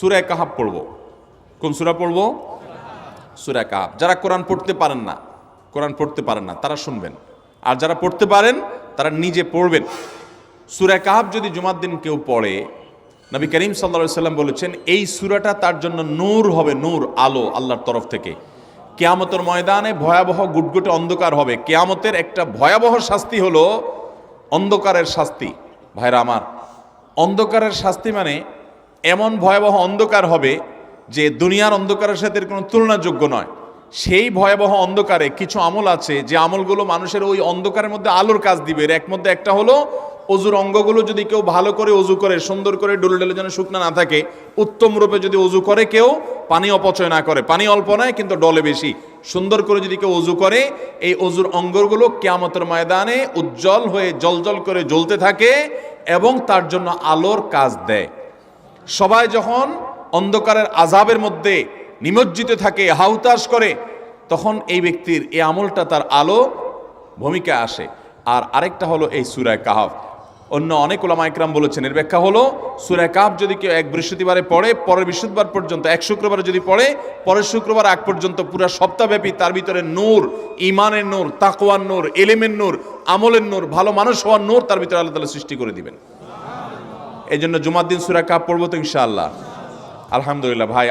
সুরায় কাহাব পড়ব। কোন সুরা পড়ব? সুরায় কাহাব। যারা কোরআন পড়তে পারেন না, কোরআন পড়তে পারেন না, তারা শুনবেন। আর যারা পড়তে পারেন, তারা নিজে পড়বেন। সুরায় কাহাব যদি জুমার দিন কেউ পড়ে, নবী করিম সাল্লা সাল্লাম বলেছেন, এই সুরাটা তার জন্য নূর হবে, নূর, আলো আল্লাহর তরফ থেকে। কেয়ামতের ময়দানে ভয়াবহ গুটগুটে অন্ধকার হবে। কেয়ামতের একটা ভয়াবহ শাস্তি হলো অন্ধকারের শাস্তি। ভাইরা আমার, অন্ধকারের শাস্তি মানে এমন ভয়াবহ অন্ধকার হবে যে দুনিয়ার অন্ধকারের সাথে কোনো তুলনাযোগ্য নয়। সেই ভয়াবহ অন্ধকারে কিছু আমল আছে যে আমলগুলো মানুষের ওই অন্ধকারের মধ্যে আলোর কাজ দিবে। এর এক মধ্যে একটা হলো অজুর অঙ্গগুলো যদি কেউ ভালো করে অজু করে, সুন্দর করে ডুলে ডুলে যেন শুকনা না থাকে, উত্তম রূপে যদি অজু করে কেউ, পানি অপচয় না করে। পানি অল্প নয়, কিন্তু ডলে বেশি। সুন্দর করে যদি কেউ অজু করে, এই অজুর অঙ্গগুলো কেয়ামতের ময়দানে উজ্জ্বল হয়ে জলজল করে জ্বলতে থাকে এবং তার জন্য আলোর কাজ দেয়। সবাই যখন অন্ধকারের আজাবের মধ্যে নিমজ্জিত থাকে হাউতাস করে, তখন এই ব্যক্তির এই আমলটা তার আলো ভূমিকা আসে। আর আরেকটা হলো এই সুরায় কাহাফ। অন্য অনেক ওলামা একরাম বলেছেন, এর ব্যাখ্যা হলো সুরায় কাহাফ যদি কেউ এক বৃহস্পতিবারে পড়ে, পরের বৃহস্পতিবার পর্যন্ত, এক শুক্রবারে যদি পড়ে, পরের শুক্রবার আগ পর্যন্ত পুরো সপ্তাহব্যাপী তার ভিতরে নূর ইমানের নূর, তাকওয়ার নূর, এলেমের নূর, আমলের নূর, ভালো মানুষ হওয়ার নূর তার ভিতরে আল্লাহ তালা সৃষ্টি করে দিবেন। এই জন্য জুমার দিন সুরা কাপ পড়ব তো ইনশাআল্লাহ। আলহামদুলিল্লাহ ভাই